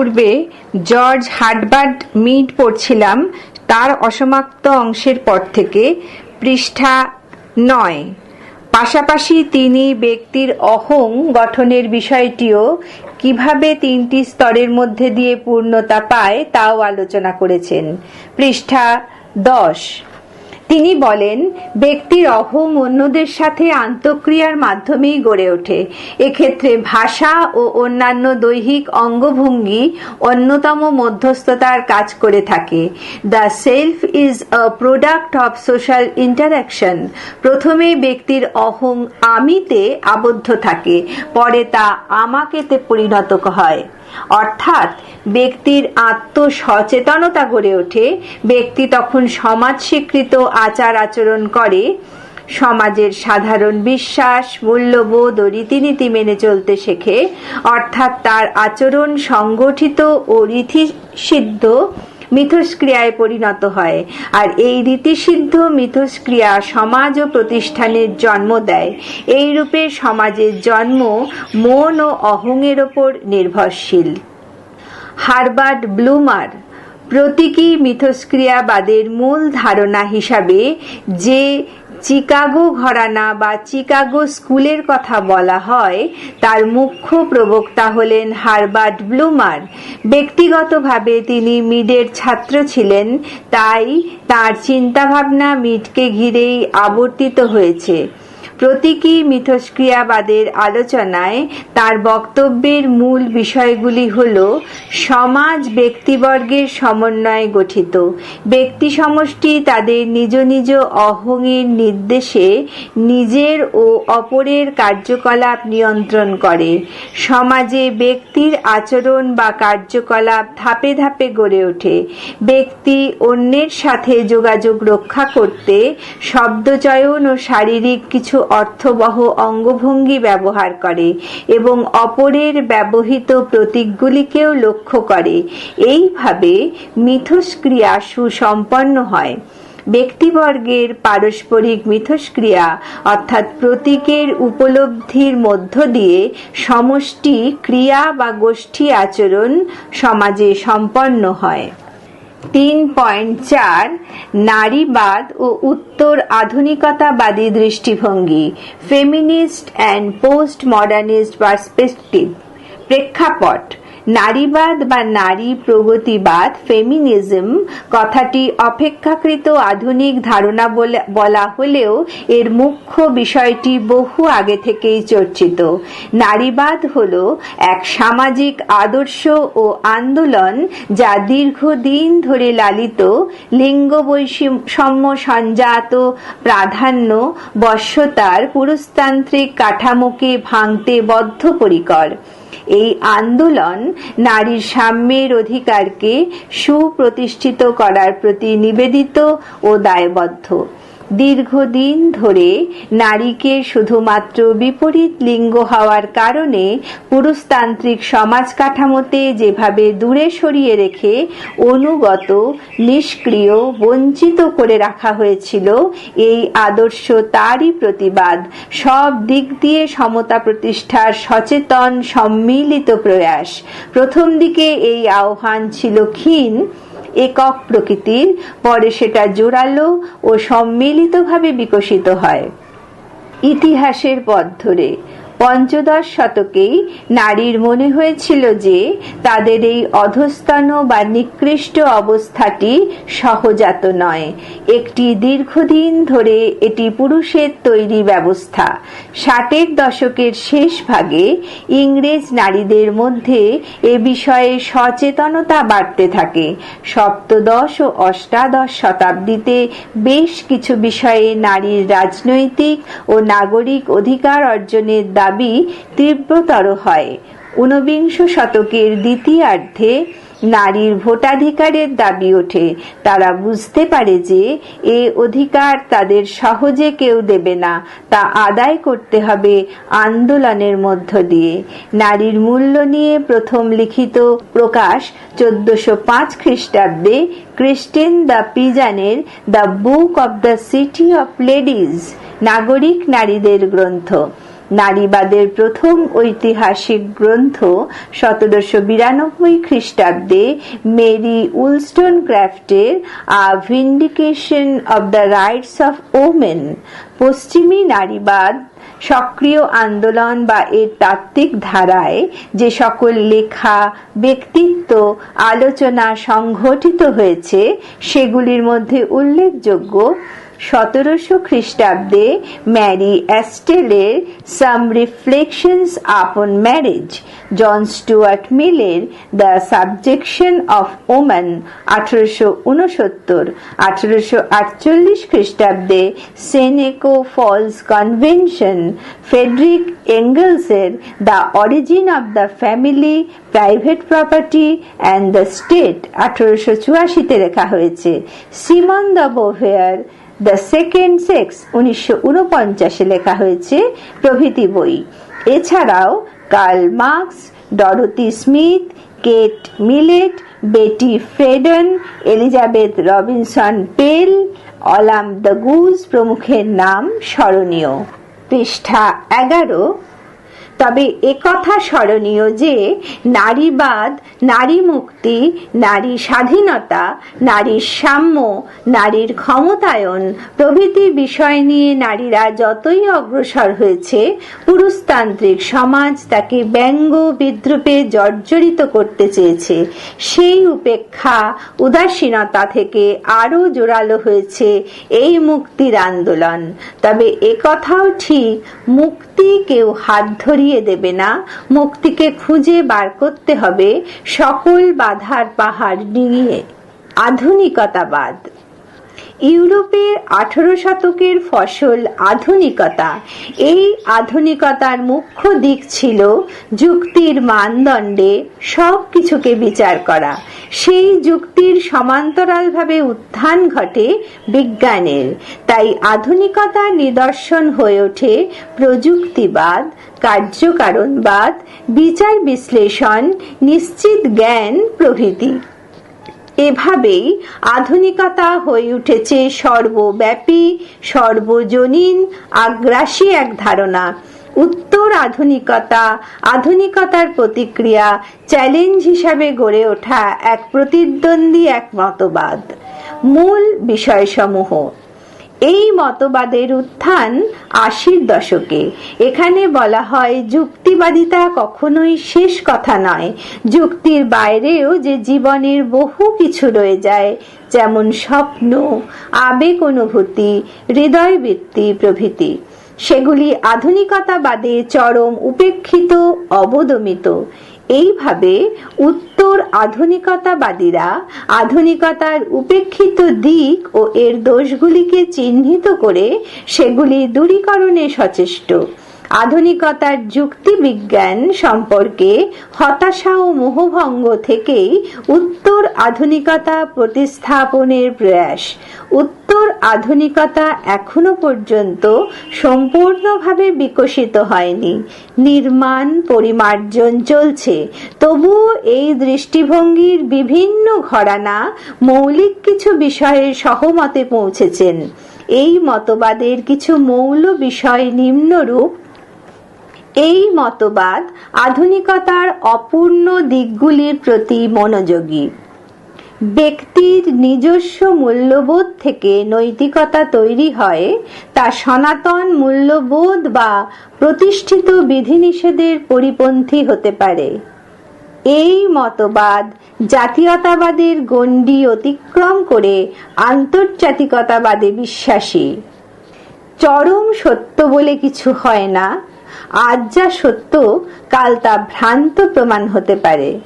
পূর্বে George হার্টবার্ড mid পড়ছিলাম, তার অসমাপ্ত অংশের পর থেকে, পৃষ্ঠা নয়। পাশাপাশি তিনি ব্যক্তির অহং গঠনের বিষয়টিও কীভাবে তিনটি স্তরের মধ্যে দিয়ে পূর্ণতা পায় তাও আলোচনা করেছেন। পৃষ্ঠা দশ। তিনি বলেন, ব্যক্তির অহং অন্যদের সাথে আন্তঃক্রিয়ার মাধ্যমেই গড়ে ওঠে। এক্ষেত্রে ভাষা ও অন্যান্য দৈহিক অঙ্গভঙ্গি অন্যতম মধ্যস্থতার কাজ করে থাকে। The self is a product of social interaction প্রথমে ব্যক্তির অহং আমিতে আবদ্ধ থাকে, পরে তা আমাকেতে পরিণত হয়। অর্থাৎ ব্যক্তির আত্মসচেতনতা গড়ে ওঠে। ব্যক্তি তখন সমাজ স্বীকৃত আচার আচরণ করে। সমাজের সাধারণ বিশ্বাস, মূল্যবোধ ও রীতিনীতি মেনে চলতে শেখে। অর্থাৎ তার আচরণ সংগঠিত ও রীতিসিদ্ধ। মিথস্ক্রিয়ায় পরিণত হয়। আর এই রীতিসিদ্ধ মিথস্ক্রিয়া সমাজ ও প্রতিষ্ঠানের জন্ম দেয়। এই রূপে সমাজের জন্ম মন ও অহংয়ের ওপর নির্ভরশীল। হারবার্ড ব্লুমার প্রতীকী মিথস্ক্রিয়াবাদের মূল ধারণা হিসাবে যে চিকাগো ঘরানা বা চিকাগো স্কুলের কথা বলা হয়, তার মুখ্য প্রবক্তা হলেন হারবার্ট ব্লুমার। ব্যক্তিগতভাবে তিনি মিডের ছাত্র ছিলেন, তাই তার চিন্তাভাবনা মিডকে ঘিরেই আবর্তিত হয়েছে। প্রতীকী মিথস্ক্রিয়াবাদের আলোচনায় তার বক্তব্যের মূল বিষয়গুলি হল সমাজ ব্যক্তিবর্গের সমন্বয়ে গঠিত। ব্যক্তি সমষ্টি তাদের নিজ নিজ অহংয়ের নির্দেশে নিজের ও অপরের কার্যকলাপ নিয়ন্ত্রণ করে। সমাজে ব্যক্তির আচরণ বা কার্যকলাপ ধাপে ধাপে গড়ে ওঠে। ব্যক্তি অন্যের সাথে যোগাযোগ রক্ষা করতে শব্দচয়ন ও শারীরিক কিছু অর্থবহ অঙ্গভঙ্গি ব্যবহার করে এবং অপরের ব্যবহৃত প্রতীকগুলিকেও লক্ষ্য করে। এইভাবে মিথস্ক্রিয়া সুসম্পন্ন হয়। ব্যক্তিবর্গের পারস্পরিক মিথস্ক্রিয়া, অর্থাৎ প্রতীকের উপলব্ধির মধ্য দিয়ে সমষ্টি ক্রিয়া বা গোষ্ঠী আচরণ সমাজে সম্পন্ন হয়। তিন পয়েন্ট চার নারীবাদ ও উত্তর আধুনিকতাবাদী দৃষ্টিভঙ্গি feminist and post modernist perspective প্রেক্ষাপট নারীবাদ বা নারী প্রগতিবাদ ফেমিনিজম কথাটি অপেক্ষাকৃত আধুনিক ধারণা বলা হলেও এর মুখ্য বিষয়টি বহু আগে থেকেই চর্চিত। নারীবাদ হল এক সামাজিক আদর্শ ও আন্দোলন যা দীর্ঘদিন ধরে লালিত লিঙ্গ বৈষম্য সঞ্জাত, প্রাধান্য বশ্যতার পুরুষতান্ত্রিক কাঠামোকে ভাঙতে বদ্ধপরিকর। এই আন্দোলন নারীর সাম্যের অধিকারকে সুপ্রতিষ্ঠিত করার প্রতি নিবেদিত ও দায়বদ্ধ। দীর্ঘদিন ধরে নারীকে শুধুমাত্র বিপরীত লিঙ্গ হওয়ার কারণে পুরুষতান্ত্রিক সমাজ কাঠামোতে যেভাবে দূরে সরিয়ে রেখে অনুগত, নিষ্ক্রিয়, বঞ্চিত করে রাখা হয়েছিল, এই আদর্শ তারই প্রতিবাদ। সব দিক দিয়ে সমতা প্রতিষ্ঠার সচেতন, সম্মিলিত প্রয়াস। প্রথম দিকে এই আহ্বান ছিল ক্ষীণ একক প্রকৃতির পরে সেটা জোরালো ও সম্মিলিতভাবে বিকশিত হয়। ইতিহাসের পথ ধরে পঞ্চদশ শতকেই নারীর মনে হয়েছিল যে তাদের এই অধস্তন বা নিকৃষ্ট অবস্থাটি সহজাত নয়। একটি দীর্ঘদিন ধরে এটি পুরুষের তৈরি ব্যবস্থা। ষাটের দশকের শেষ ভাগে ইংরেজ নারীদের মধ্যে এ বিষয়ে সচেতনতা বাড়তে থাকে। সপ্তদশ ও অষ্টাদশ শতাব্দীতে বেশ কিছু বিষয়ে নারীর রাজনৈতিক ও নাগরিক অধিকার অর্জনের দাবি দাবি তীব্রতর হয়। ঊনবিংশ শতকের দ্বিতীয়ার্ধে নারীর ভোটাধিকারের দাবি ওঠে। তারা বুঝতে পারে যে এ অধিকার তাদের সহজে কেউ দেবে না, তা আদায় করতে হবে আন্দোলনের মধ্য দিয়ে। নারীর মূল্য নিয়ে প্রথম লিখিত প্রকাশ চোদ্দশো পাঁচ খ্রিস্টাব্দে Christine de পিজানের the book of the city of ladies, নাগরিক নারীদের গ্রন্থ। নারীবাদের প্রথম ঐতিহাসিক গ্রন্থ সতেরোশো বিরানব্বই খ্রিস্টাব্দে মেরি উলস্টন ক্রাফটের a vindication of the rights of women, পশ্চিমী নারীবাদ, সক্রিয় আন্দোলন বা এর তাত্ত্বিক ধারায় যে সকল লেখা, ব্যক্তিত্ব, আলোচনা সংঘটিত হয়েছে, সেগুলির মধ্যে উল্লেখযোগ্য সতেরোশো খ্রিস্টাব্দে Mary অ্যাস্টেলের some reflections upon marriage. John Stuart মিলের দ্য সাবজেকশন অফ ওম্যান আঠারোশো উনসত্তর আঠারোশো আটচল্লিশ খ্রিস্টাব্দে Seneca Falls convention Frederick এঙ্গেলসের the origin of the family, private property and the state আঠারোশো চুয়াশিতে লেখা হয়েছে। Simone de Beauvoir the second sex উনিশশো উনপঞ্চাশে লেখা হয়েছে প্রভৃতি বই। এছাড়াও Karl Marx Dorothy Smith, Kate Millett, Betty Friedan, Elizabeth Robinson পেল, অলাম দ্য গুজ প্রমুখের নাম স্মরণীয়। পৃষ্ঠা এগারো তবে একথা স্মরণীয় যে নারীবাদ নারী মুক্তি নারী স্বাধীনতা নারীর সাম্য, নারীর ক্ষমতায়ন প্রভৃতি বিষয় নিয়ে নারীরা যতই অগ্রসর হয়েছে, পুরুষতান্ত্রিক সমাজ তাকে ব্যঙ্গ বিদ্রুপে জর্জরিত করতে চেয়েছে। সেই উপেক্ষা, উদাসীনতা থেকে আরও জোরালো হয়েছে এই মুক্তির আন্দোলন। তবে একথাও ঠিক, মুক্তি কেউ হাত ধরিয়ে দেবে না। মুক্তিকে খুঁজে বার করতে হবে সকল বাধার পাহাড় নিয়ে আধুনিকতাবাদ। ইউরোপের আঠারো শতকের ফসল আধুনিকতা। এই আধুনিকতার মুখ্য দিক ছিল যুক্তির মানদণ্ডে সব কিছুকে বিচার করা। সেই যুক্তির সমান্তরালভাবে উত্থান ঘটে বিজ্ঞানের। তাই আধুনিকতার নিদর্শন হয়ে ওঠে প্রযুক্তিবাদ, কার্যকারণবাদ, বিচার বিশ্লেষণ, নিশ্চিত জ্ঞান প্রভৃতি। এভাবেই আধুনিকতা হয়ে উঠেছে সর্বব্যাপী, সর্বজনীন, আগ্রাসী এক ধারণা। উত্তর আধুনিকতা, আধুনিকতার প্রতিক্রিয়া, চ্যালেঞ্জ হিসাবে গড়ে ওঠা এক প্রতিদ্বন্দ্বী এক মতবাদ। মূল বিষয়সমূহ এই মতবাদের উত্থান আশির দশকে। এখানে বলা হয়, যুক্তিবাদিতা কখনোই শেষ কথা নয়। যুক্তির বাইরেও যে জীবনের বহু কিছু রয়ে যায়, যেমন স্বপ্ন, আবেগ অনুভূতি, হৃদয়বৃত্তি প্রভৃতি। সেগুলি আধুনিকতাবাদে চরম উপেক্ষিত, অবদমিত। এইভাবে উত্তর আধুনিকতাবাদীরা আধুনিকতার উপেক্ষিত দিক ও এর দোষগুলিকে চিহ্নিত করে সেগুলি দূরীকরণে সচেষ্ট। আধুনিকতার যুক্তি বিজ্ঞান সম্পর্কে হতাশা ও মোহভঙ্গ থেকেই উত্তর আধুনিকতা প্রতিস্থাপনের প্রয়াস। উত্তর আধুনিকতা এখনও পর্যন্ত সম্পূর্ণভাবে বিকশিত হয়নি। নির্মাণ পরিমার্জন চলছে। তবুও এই দৃষ্টিভঙ্গির বিভিন্ন ঘরানা মৌলিক কিছু বিষয়ে সহমতে পৌঁছেছেন। এই মতবাদের কিছু মৌল বিষয় নিম্নরূপ। এই মতবাদ আধুনিকতার অপূর্ণ দিকগুলির প্রতি মনোযোগী। ব্যক্তির নিজস্ব মূল্যবোধ থেকে নৈতিকতা তৈরি হয়, তা সনাতন মূল্যবোধ বা প্রতিষ্ঠিত বিধিনিষেধের পরিপন্থী হতে পারে। এই মতবাদ জাতীয়তাবাদের গণ্ডি অতিক্রম করে আন্তর্জাতিকতাবাদে বিশ্বাসী। চরম সত্য বলে কিছু হয় না আজ যা সত্য, কাল তা ভ্রান্ত প্রমাণ হতে পারে।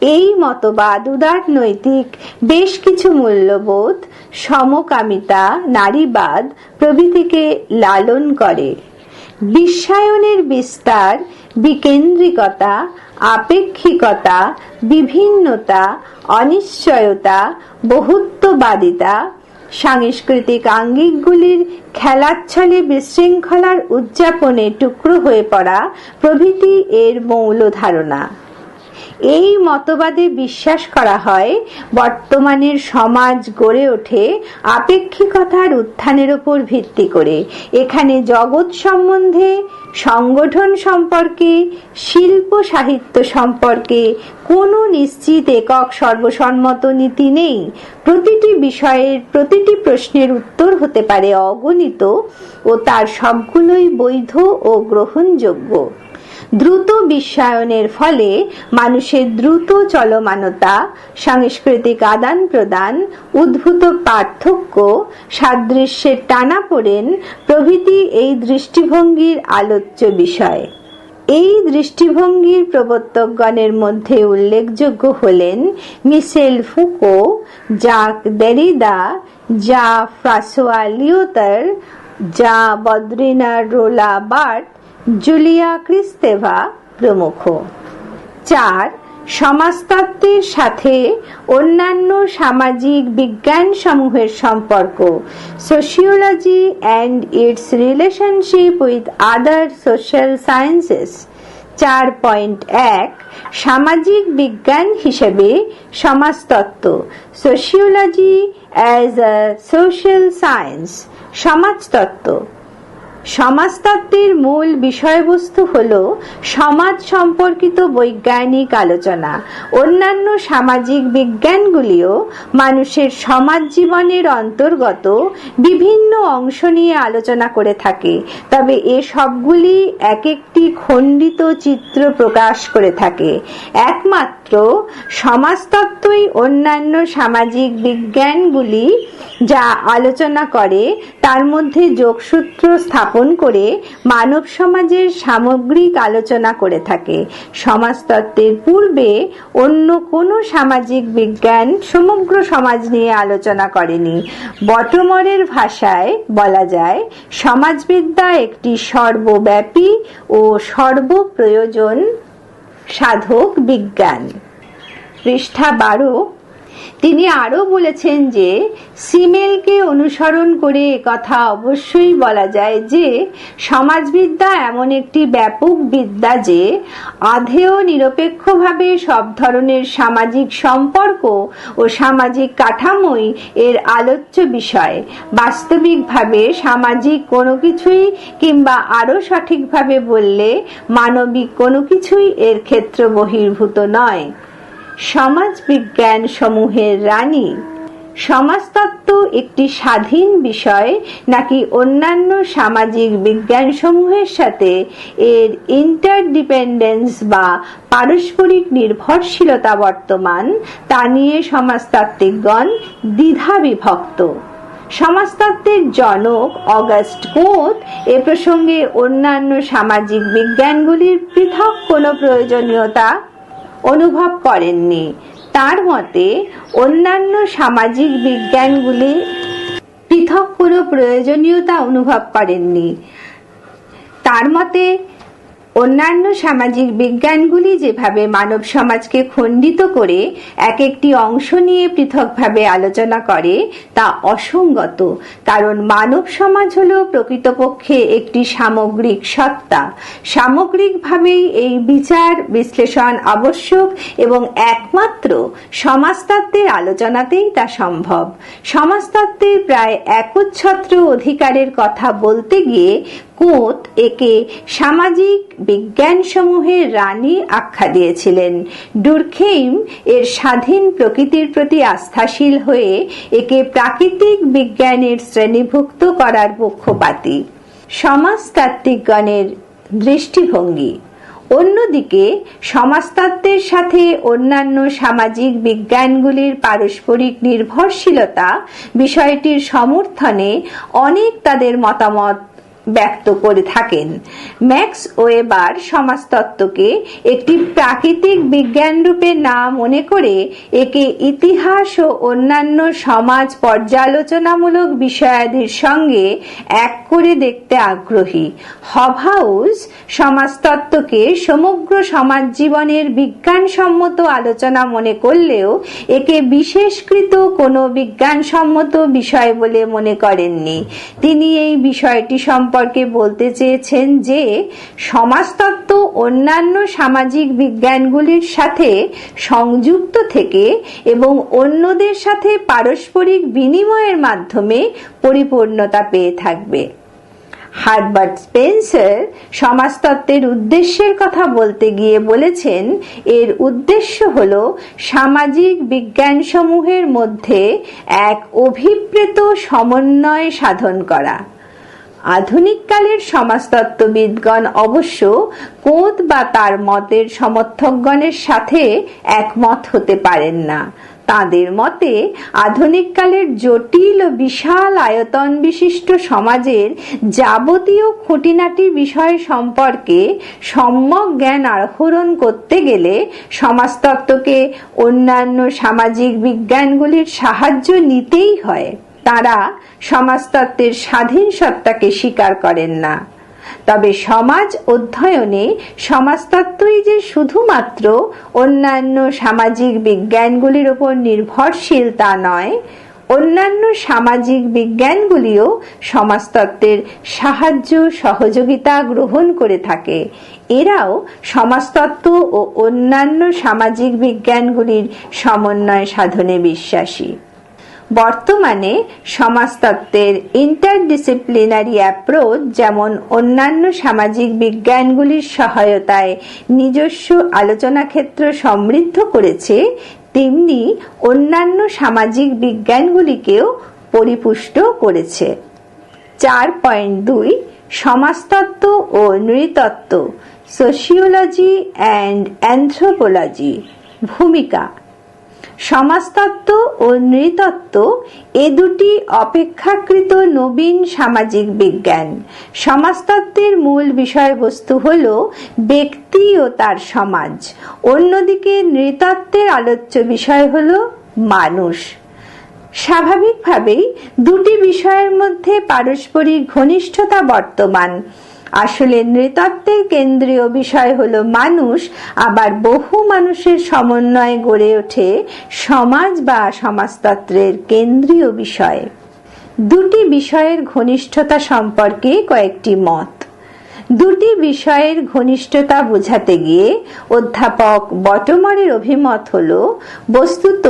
এই মতবাদ উদার নৈতিক, বেশ কিছু মূল্যবোধ, সমকামিতা, নারীবাদ প্রভৃতিকে লালন করে। বিশ্বায়নের বিস্তার, বিকেন্দ্রিকতা, আপেক্ষিকতা, বিভিন্নতা, অনিশ্চয়তা, বহুত্ববাদিতা, সাংস্কৃতিক আঙ্গিকগুলির খেলাচ্ছলে বিশৃঙ্খলার উদযাপনে টুকরো হয়ে পড়া প্রভৃতি এর মৌল ধারণা। এই মতবাদে বিশ্বাস করা হয়, বর্তমানের সমাজ গড়ে ওঠে আপেক্ষিকতার উত্থানের উপর ভিত্তি করে। এখানে জগৎ সম্বন্ধে, সংগঠন সম্পর্কে, শিল্প সাহিত্য সম্পর্কে কোনো নিশ্চিত একক সর্বসম্মত নীতি নেই। প্রতিটি বিষয়ের প্রতিটি প্রশ্নের উত্তর হতে পারে অগণিত ও তার সবগুলোই বৈধ ও গ্রহণযোগ্য। দ্রুত বিশ্বায়নের ফলে মানুষের দ্রুত চলমানতা, সাংস্কৃতিক আদান প্রদান, উদ্ভূত পার্থক্য সাদৃশ্যের টানাপোড়েন প্রভৃতি এই দৃষ্টিভঙ্গির আলোচ্য বিষয়। এই দৃষ্টিভঙ্গির প্রবর্তকগণের মধ্যে উল্লেখযোগ্য হলেন মিশেল ফুকো, জাক দেরিদা যা ফ্রাসোয়া লিওতার যা বদ্রিনা রোলা বার্ট জুলিয়া ক্রিস্তেভা প্রমুখ। চার, সমাজতত্ত্বের সাথে অন্যান্য সামাজিক বিজ্ঞান সমূহের সম্পর্ক sociology and its relationship with other social sciences চার পয়েন্ট এক, সামাজিক বিজ্ঞান হিসেবে সমাজতত্ত্ব sociology as a social science সমাজতত্ত্ব। সমাজতত্ত্বের মূল বিষয়বস্তু হল সমাজ সম্পর্কিত বৈজ্ঞানিক আলোচনা। অন্যান্য সামাজিক বিজ্ঞানগুলিও মানুষের সমাজ জীবনের অন্তর্গত বিভিন্ন অংশ নিয়ে আলোচনা করে থাকে। তবে এ সবগুলি এক একটি খণ্ডিত চিত্র প্রকাশ করে থাকে। একমাত্র সমাজতত্ত্বই অন্যান্য সামাজিক বিজ্ঞানগুলি যা আলোচনা করে, তার মধ্যে যোগসূত্র স্থাপন করে মানব সমাজের সামগ্রিক আলোচনা করে থাকে। সমাজতত্ত্বের পূর্বে অন্য কোনো সামাজিক বিজ্ঞান সমগ্র সমাজ নিয়ে আলোচনা করেনি। বটমরের ভাষায় বলা যায়, সমাজবিদ্যা একটি সর্বব্যাপী ও সর্বপ্রয়োজন সাধক বিজ্ঞান। পৃষ্ঠা বারো তিনি আরও বলেছেন যে, সিমেলকে অনুসরণ করে কথা অবশ্যই বলা যায় যে, সমাজবিদ্যা এমন একটি ব্যাপক বিদ্যা যে, আধেয় নিরপেক্ষভাবে সব ধরনের সামাজিক সম্পর্ক ও সামাজিক কাঠামোই এর আলোচ্য বিষয়। বাস্তবিকভাবে সামাজিক কোনো কিছুই কিংবা আরও সঠিকভাবে বললে মানবিক কোনো কিছুই এর ক্ষেত্র বহির্ভূত নয়। সমাজবিজ্ঞান সমূহের রানী। সমাজতত্ত্ব একটি স্বাধীন বিষয়, নাকি অন্যান্য সামাজিক বিজ্ঞান সমূহের সাথে এর ইন্টারডিপেন্ডেন্স বা পারস্পরিক নির্ভরশীলতা বর্তমান, তা নিয়ে সমাজতাত্ত্বিকগণ দ্বিধা বিভক্ত সমাজতত্ত্বের জনক অগাস্ট কোত এ প্রসঙ্গে অন্যান্য সামাজিক বিজ্ঞানগুলির পৃথক কোনো প্রয়োজনীয়তা অনুভব করেননি। তার মতে অন্যান্য সামাজিক বিজ্ঞানগুলি পৃথক কোনো প্রয়োজনীয়তা অনুভব করেননি। তার মতে অন্যান্য সামাজিক বিজ্ঞানগুলি যেভাবে মানব সমাজকে খণ্ডিত করে এক একটি অংশ নিয়ে পৃথকভাবে আলোচনা করে, তা অসঙ্গত, কারণ মানব সমাজ হল প্রকৃতপক্ষে একটি সামগ্রিক সত্তা। সামগ্রিকভাবেই এই বিচার, বিশ্লেষণ আবশ্যক এবং একমাত্র সমাজতত্ত্বের আলোচনাতেই তা সম্ভব। সমাজতত্ত্বের প্রায় একচ্ছত্র অধিকারের কথা বলতে গিয়ে কোত একে সামাজিক বিজ্ঞানসমূহের রানী আখ্যা দিয়েছিলেন। ডুরখেইম এর স্বাধীন প্রকৃতির প্রতি আস্থাশীল হয়ে একে প্রাকৃতিক বিজ্ঞানের শ্রেণীভুক্ত করার পক্ষপাতী। সমাজতাত্ত্বিকগণের দৃষ্টিভঙ্গি। অন্যদিকে, সমাজতত্ত্বের সাথে অন্যান্য সামাজিক বিজ্ঞানগুলির পারস্পরিক নির্ভরশীলতা বিষয়টির সমর্থনে অনেক তাদের মতামত ব্যক্ত করে থাকেন। ম্যাক্স ওয়েবার সমাজতত্ত্বকে একটি প্রাকৃতিক বিজ্ঞান রূপে না মনে করে একে ইতিহাস ও অন্যান্য সমাজ পর্যালোচনামূলক বিষয়াদির সঙ্গে এক করে দেখতে আগ্রহী। হবহাউস সমাজতত্ত্বকে সমগ্র সমাজ জীবনের বিজ্ঞানসম্মত আলোচনা মনে করলেও একে বিশেষকৃত কোনো বিজ্ঞানসম্মত বিষয় বলে মনে করেননি। তিনি এই বিষয়টি সম্পর্কে সম্পর্কে বলতে চেয়েছেন যে, সমাজতত্ত্ব অন্যান্য সামাজিক বিজ্ঞানগুলির সাথে সংযুক্ত থেকে এবং অন্যদের সাথে পারস্পরিক বিনিময়ের মাধ্যমে পরিপূর্ণতা পেয়ে থাকবে। হার্বার্ট স্পেন্সার সমাজতত্ত্বের উদ্দেশ্যের কথা বলতে গিয়ে বলেছেন, এর উদ্দেশ্য হল সামাজিক বিজ্ঞানসমূহের মধ্যে এক অভিপ্রেত সমন্বয় সাধন করা। আধুনিককালের সমাজতত্ত্ববিদগণ অবশ্য কোঁত বা তার মতের সমর্থকগণের সাথে একমত হতে পারেন না। তাদের মতে, আধুনিককালের জটিল ও বিশাল আয়তন বিশিষ্ট সমাজের যাবতীয় খুঁটিনাটি বিষয় সম্পর্কে সম্যক জ্ঞান আহরণ করতে গেলে সমাজতত্ত্বকে অন্যান্য সামাজিক বিজ্ঞানগুলির সাহায্য নিতেই হয়। তারা সমাজতত্ত্বের স্বাধীন সত্তাকে স্বীকার করেন না। তবে সমাজ অধ্যয়নে সমাজতত্ত্বই যে শুধুমাত্র অন্যান্য সামাজিক বিজ্ঞানগুলির উপর নির্ভরশীল তা নয়, অন্যান্য সামাজিক বিজ্ঞানগুলিও সমাজতত্ত্বের সাহায্য সহযোগিতা গ্রহণ করে থাকে। এরাও সমাজতত্ত্ব ও অন্যান্য সামাজিক বিজ্ঞানগুলির সমন্বয় সাধনে বিশ্বাসী। বর্তমানে সমাজতত্ত্বের ইন্টারডিসিপ্লিনারি অ্যাপ্রোচ যেমন অন্যান্য সামাজিক বিজ্ঞানগুলির সহায়তায় নিজস্ব আলোচনা ক্ষেত্র সমৃদ্ধ করেছে, তেমনি অন্যান্য সামাজিক বিজ্ঞানগুলিকেও পরিপুষ্ট করেছে। চার পয়েন্ট দুই, সমাজতত্ত্ব ও নৃতত্ত্ব সোশিওলজি অ্যান্ড অ্যান্থ্রোপোলজি ভূমিকা। সমাজতত্ত্ব ও নৃতত্ত্ব এ দুটি অপেক্ষাকৃত নবীন সামাজিক বিজ্ঞান। সমাজতত্ত্বের মূল বিষয়বস্তু হল ব্যক্তি ও তার সমাজ। অন্যদিকে নৃতত্ত্বের আলোচ্য বিষয় হল মানুষ। স্বাভাবিকভাবেই দুটি বিষয়ের মধ্যে পারস্পরিক ঘনিষ্ঠতা বর্তমান। আসলে নৃতত্ত্বের কেন্দ্রীয় বিষয় হলো মানুষ, আবার বহু মানুষের সমন্বয়ে গড়ে ওঠে সমাজ বা সমাজতত্ত্বের কেন্দ্রীয় বিষয়। দুটি বিষয়ের ঘনিষ্ঠতা সম্পর্কে কয়েকটি মত। দুটি বিষয়ের ঘনিষ্ঠতা বোঝাতে গিয়ে অধ্যাপক বটমরের অভিমত হল, বস্তুত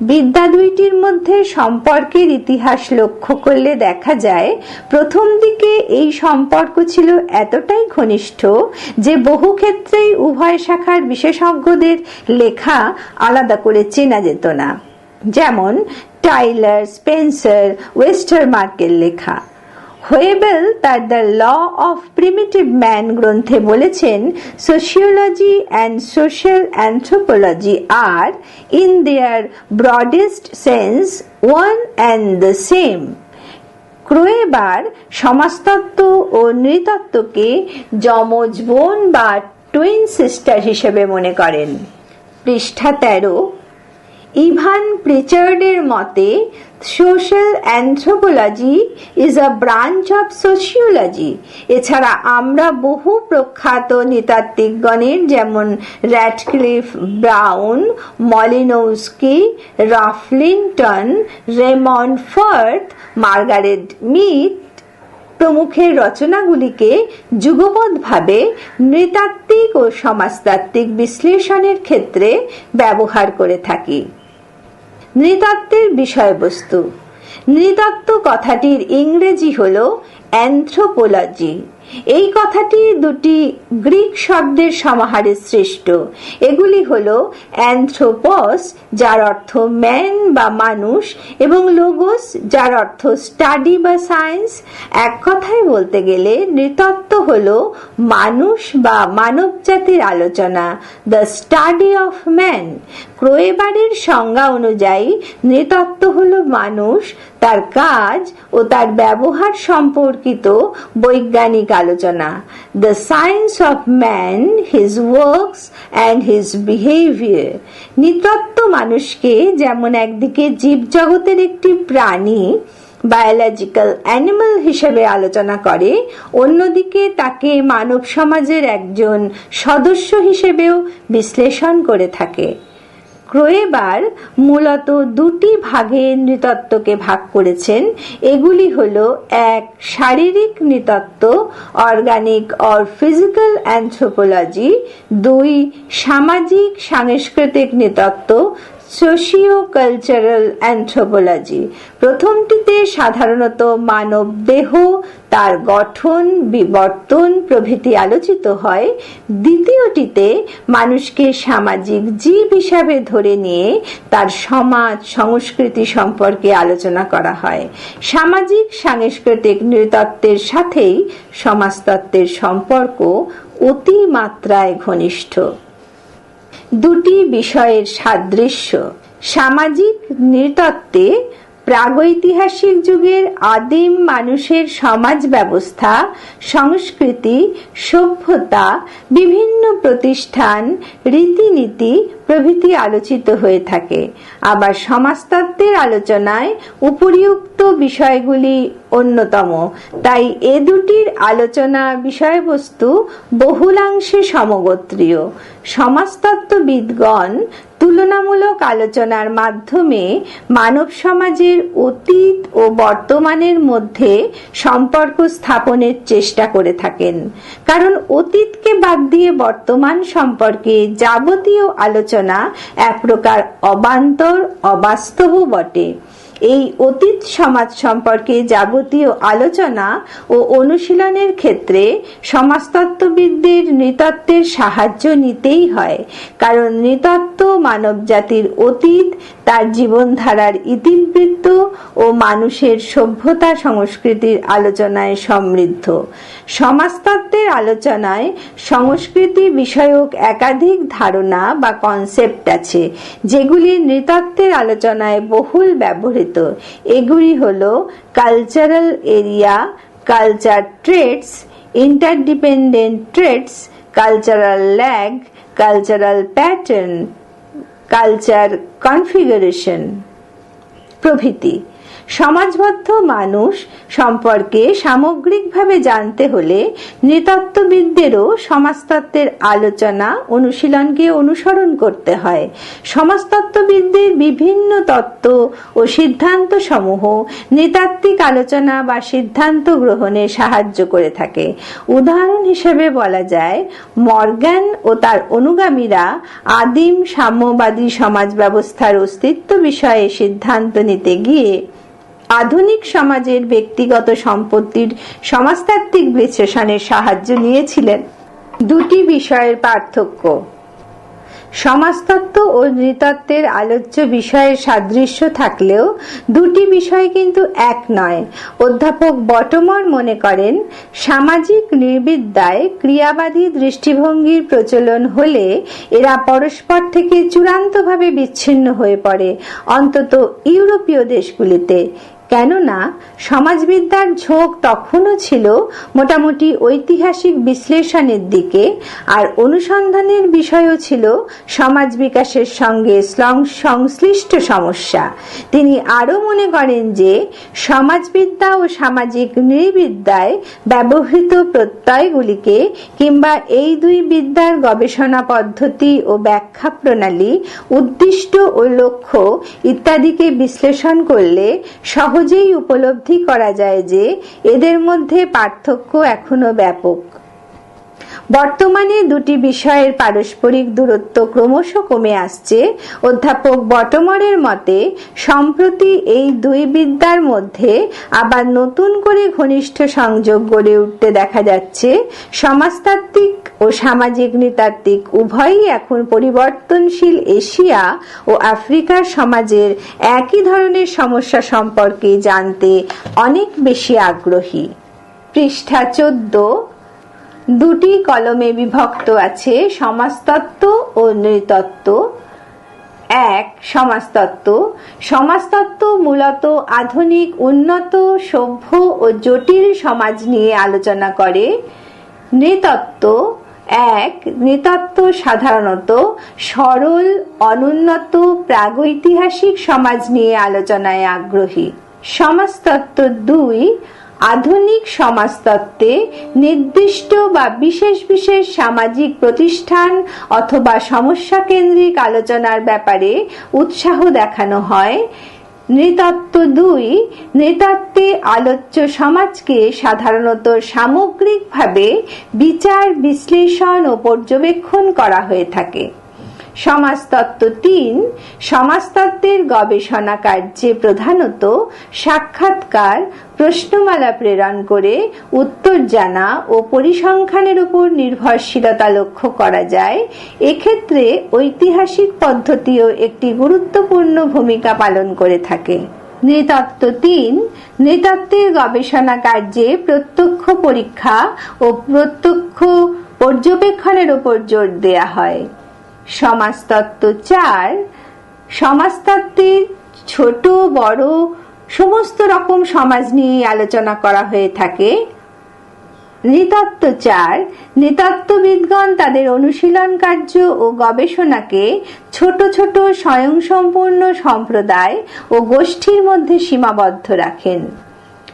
বিদ্যা দুইটির মধ্যে সম্পর্কের ইতিহাস লক্ষ্য করলে দেখা যায়, প্রথম দিকে এই সম্পর্ক ছিল এতটাই ঘনিষ্ঠ যে বহু ক্ষেত্রেই উভয় শাখার বিশেষজ্ঞদের লেখা আলাদা করে চেনা যেত না। যেমন টাইলার, স্পেন্সার ওয়েস্টার মার্কের লেখা। হোয়েবেল তার the law of primitive man গ্রন্থে বলেছেন sociology and social anthropology are in their broadest sense one and the same Kroeber সমাজতত্ত্ব ও নৃতত্ত্বকে যমজ বোন বা টুইন সিস্টার হিসেবে মনে করেন। পৃষ্ঠা তেরো, ইভান প্রিচার্ডের মতে social anthropology is a branch of sociology এছাড়া আমরা বহু প্রখ্যাত নৃতাত্ত্বিকগণের যেমন র্যাটক্লিফ ব্রাউন মলিনৌস্কি রাফলিংটন রেমন্ড ফার্থ মার্গারেট মিথ প্রমুখের রচনাগুলিকে যুগপৎভাবে নৃতাত্ত্বিক ও সমাজতাত্ত্বিক বিশ্লেষণের ক্ষেত্রে ব্যবহার করে থাকি। নৃতত্ত্বের বিষয়বস্তু। নৃতত্ত্ব কথাটির ইংরেজি হল অ্যান্থ্রোপোলজি এই কথাটি দুটি গ্রিক শব্দের সমাহারে সৃষ্ট। এগুলি হল অ্যান্থ্রোপস, যার অর্থ ম্যান বা মানুষ, এবং লোগোস, যার অর্থ স্টাডি বা সায়েন্স। এক কথায় বলতে গেলে নৃতত্ত্ব হল মানুষ বা মানব জাতির আলোচনা দ্য স্টাডি অফ ম্যান ক্রোয়েবারের সংজ্ঞা অনুযায়ী নৃতত্ত্ব হল মানুষ তার কাজ ও তার ব্যবহার সম্পর্কিত বৈজ্ঞানিক আলোচনা। The science of man his works and his behaviour নৃতত্ত্ব মানুষকে যেমন একদিকে জীবজগতের একটি প্রাণী বায়োলজিক্যাল অ্যানিমাল হিসেবে আলোচনা করে, অন্যদিকে তাকে মানব সমাজের একজন সদস্য হিসেবেও বিশ্লেষণ করে থাকে। ক্রোয়েবার মূলত দুটি ভাগে নৃতত্ত্বকে ভাগ করেছেন। এগুলি হল, এক, শারীরিক নৃতত্ত্ব অর্গানিক অর ফিজিক্যাল অ্যান্থ্রোপোলজি, দুই, সামাজিক সাংস্কৃতিক নৃতত্ত্ব সোশিও কালচারাল অ্যান্থ্রোপোলজি প্রথমটিতে সাধারণত মানব দেহ, তার গঠন, বিবর্তন প্রভৃতি আলোচিত হয়। দ্বিতীয়টিতে মানুষকে সামাজিক জীব হিসাবে ধরে নিয়ে তার সমাজ, সংস্কৃতি সম্পর্কে আলোচনা করা হয়। সামাজিক, সাংস্কৃতিক নৃতত্ত্বের সাথেই সমাজতত্ত্বের সম্পর্ক অতিমাত্রায় ঘনিষ্ঠ। দুটি বিষয়ের সাদৃশ্য। সামাজিক নৃতত্ত্বে প্রাগৈতিহাসিক যুগের আদিম মানুষের সমাজ ব্যবস্থা, সংস্কৃতি, সভ্যতা, বিভিন্ন প্রতিষ্ঠান, রীতিনীতি প্রভৃতি আলোচিত হয়ে থাকে। আবার সমাজতত্ত্বের আলোচনায় উপরিউক্ত বিষয়গুলি অন্যতম। তাই এ দুটির আলোচনা বিষয়বস্তু বহুলাংশে সমগোত্রীয়। সমাজতত্ত্ববিদগণ তুলনামূলক আলোচনার মাধ্যমে মানব সমাজের অতীত ও বর্তমানের মধ্যে সম্পর্ক স্থাপনের চেষ্টা করে থাকেন। কারণ অতীতকে বাদ দিয়ে বর্তমান সম্পর্কে যাবতীয় আলোচনা এক প্রকার অবান্তর অবাস্তব বটে। এই অতীত সমাজ সম্পর্কে যাবতীয় আলোচনা ও অনুশীলনের ক্ষেত্রে সমাজতত্ত্ববিদদের নৃতত্ত্বের সাহায্য নিতেই হয়, কারণ নৃতত্ত্ব মানব জাতির অতীত তার জীবনধারার ইতিবৃত্ত ও মানুষের সভ্যতা সংস্কৃতির আলোচনায় সমৃদ্ধ। সমাজতত্ত্বের আলোচনায় সংস্কৃতি বিষয়ক একাধিক ধারণা বা কনসেপ্ট আছে, যেগুলি নৃতত্ত্বের আলোচনায় বহুল ব্যবহৃত। এগুলি হল cultural area culture traits interdependent traits cultural lag cultural pattern culture configuration প্রভৃতি। সমাজবদ্ধ মানুষ সম্পর্কে সামগ্রিকভাবে জানতে হলে নৃতত্ত্ববিদদেরও সমাজতত্ত্বের আলোচনা, অনুশীলনকে অনুসরণ করতে হয়। সমাজতত্ত্ববিদদের বিভিন্ন তত্ত্ব ও সিদ্ধান্ত সমূহ নৃতাত্ত্বিক আলোচনা বা সিদ্ধান্ত গ্রহণে সাহায্য করে থাকে। উদাহরণ হিসেবে বলা যায়, মর্গ্যান ও তার অনুগামীরা আদিম সাম্যবাদী সমাজ ব্যবস্থার অস্তিত্ব বিষয়ে সিদ্ধান্ত নিতে গিয়ে আধুনিক সমাজের ব্যক্তিগত সম্পত্তির সমাজতাত্ত্বিক বিশ্লেষণের সাহায্য নিয়েছিলেন। দুটি বিষয়ের পার্থক্য। সমাজতত্ত্ব ও নৃতত্ত্বের আলোচ্য বিষয়ের সাদৃশ্য থাকলেও দুটি বিষয় কিন্তু এক নয়। অধ্যাপক বটমর মনে করেন, সামাজিক নির্বিদ্যায় ক্রিয়াবাদী দৃষ্টিভঙ্গির প্রচলন হলে এরা পরস্পর থেকে চূড়ান্তভাবে বিচ্ছিন্ন হয়ে পড়ে। অন্তত ইউরোপীয় দেশগুলিতে কেননা সমাজবিদ্যার ঝোঁক তখনও ছিল মোটামুটি ঐতিহাসিক বিশ্লেষণের দিকে, আর অনুসন্ধানের বিষয়ও ছিল সমাজ বিকাশের সঙ্গে সংশ্লিষ্ট সমস্যা। তিনি আরও মনে করেন যে সমাজবিদ্যা ও সামাজিক নৃবিদ্যায় ব্যবহৃত প্রত্যয়গুলিকে কিংবা এই দুই বিদ্যার গবেষণা পদ্ধতি ও ব্যাখ্যা প্রণালী, উদ্দিষ্ট ও লক্ষ্য ইত্যাদিকে বিশ্লেষণ করলে সহ সহজেই উপলব্ধি করা যায় যে এদের মধ্যে পার্থক্য এখনও ব্যাপক। বর্তমানে দুটি বিষয়ের পারস্পরিক দূরত্ব ক্রমশ কমে আসছে। অধ্যাপক বটমরের মতে, সম্প্রতি এই দুই বিদ্যার মধ্যে আবার নতুন করে ঘনিষ্ঠ সংযোগ গড়ে উঠতে দেখা যাচ্ছে। সমাজতাত্ত্বিক ও সামাজিক নৃতাত্ত্বিক উভয়ই এখন পরিবর্তনশীল এশিয়া ও আফ্রিকার সমাজের একই ধরনের সমস্যা সম্পর্কে জানতে অনেক বেশি আগ্রহী। পৃষ্ঠা চোদ্দ দুটি কলমে বিভক্ত আছে সমাজতত্ত্ব ও নৃতত্ত্ব। এক সমাজতত্ত্ব সমাজতত্ত্ব মূলত আধুনিক, উন্নত, সভ্য ও জটিল সমাজ নিয়ে আলোচনা করে। নৃতত্ত্ব। এক, নৃতত্ত্ব সাধারণত সরল, অনুন্নত, প্রাগৈতিহাসিক সমাজ নিয়ে আলোচনায় আগ্রহী। সমাজতত্ত্ব দুই আধুনিক সমাজতত্ত্বে নির্দিষ্ট বা বিশেষ বিশেষ সামাজিক প্রতিষ্ঠান অথবা সমস্যা কেন্দ্রিক আলোচনার ব্যাপারে উৎসাহ দেখানো হয়। নৃতত্ত্ব দুই, নৃতত্ত্বে আলোচ্য সমাজকে সাধারণত সামগ্রিকভাবে বিচার, বিশ্লেষণ ও পর্যবেক্ষণ করা হয়ে থাকে। সমাজতত্ত্ব তিন, সমাজতত্ত্বের গবেষণা কার্যে প্রধানত সাক্ষাৎকার, প্রশ্নমালা প্রেরণ করে, উত্তর জানা ও পরিসংখ্যানের উপর নির্ভরশীলতা লক্ষ্য করা যায়। এক্ষেত্রে ঐতিহাসিক পদ্ধতিও একটি গুরুত্বপূর্ণ ভূমিকা পালন করে থাকে। নৃতত্ত্ব তিন, নৃতত্ত্বের গবেষণা কার্যে প্রত্যক্ষ পরীক্ষা ও প্রত্যক্ষ পর্যবেক্ষণের উপর জোর দেয়া হয়। সমাজতত্ত্ব চার, সমাজতত্ত্বের ছোট, বড়, সমস্ত রকম সমাজ নিয়ে আলোচনা করা হয়ে থাকে। নৃতত্ত্ব চার, নৃতত্ত্ববিদগণ তাদের অনুশীলন কার্য ও গবেষণাকে ছোট ছোট, স্বয়ংসম্পূর্ণ সম্প্রদায় ও গোষ্ঠীর মধ্যে সীমাবদ্ধ রাখেন।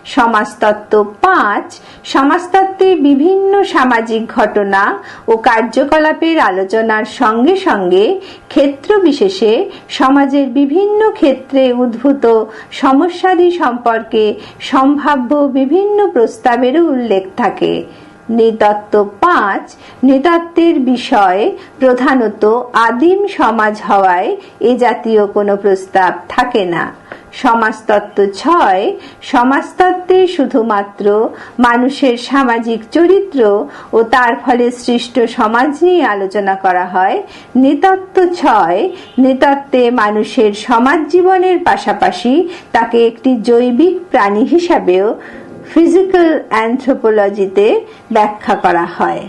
সমাজতত্ত্ব পাঁচ, সমাজতত্ত্বে বিভিন্ন সামাজিক ঘটনা ও কার্যকলাপের আলোচনার সঙ্গে সঙ্গে ক্ষেত্র বিশেষে সমাজের বিভিন্ন ক্ষেত্রে উদ্ভূত সমস্যাদি সম্পর্কে সম্ভাব্য বিভিন্ন প্রস্তাবেরও উল্লেখ থাকে। নৃতত্ত্ব পাঁচ, নৃতত্ত্বের বিষয় প্রধানত আদিম সমাজ হওয়ায় এ জাতীয় কোনো প্রস্তাব থাকে না। সমাজতত্ত্ব ছয়, সমাজতত্ত্বে শুধুমাত্র মানুষের সামাজিক চরিত্র ও তার ফলে সৃষ্ট সমাজ নিয়ে আলোচনা করা হয়। নৃতত্ত্ব ছয়, নেতত্ত্বে মানুষের সমাজ জীবনের পাশাপাশি তাকে একটি জৈবিক প্রাণী হিসাবেও ফিজিক্যাল অ্যান্থ্রোপোলজিতে ব্যাখ্যা করা হয়।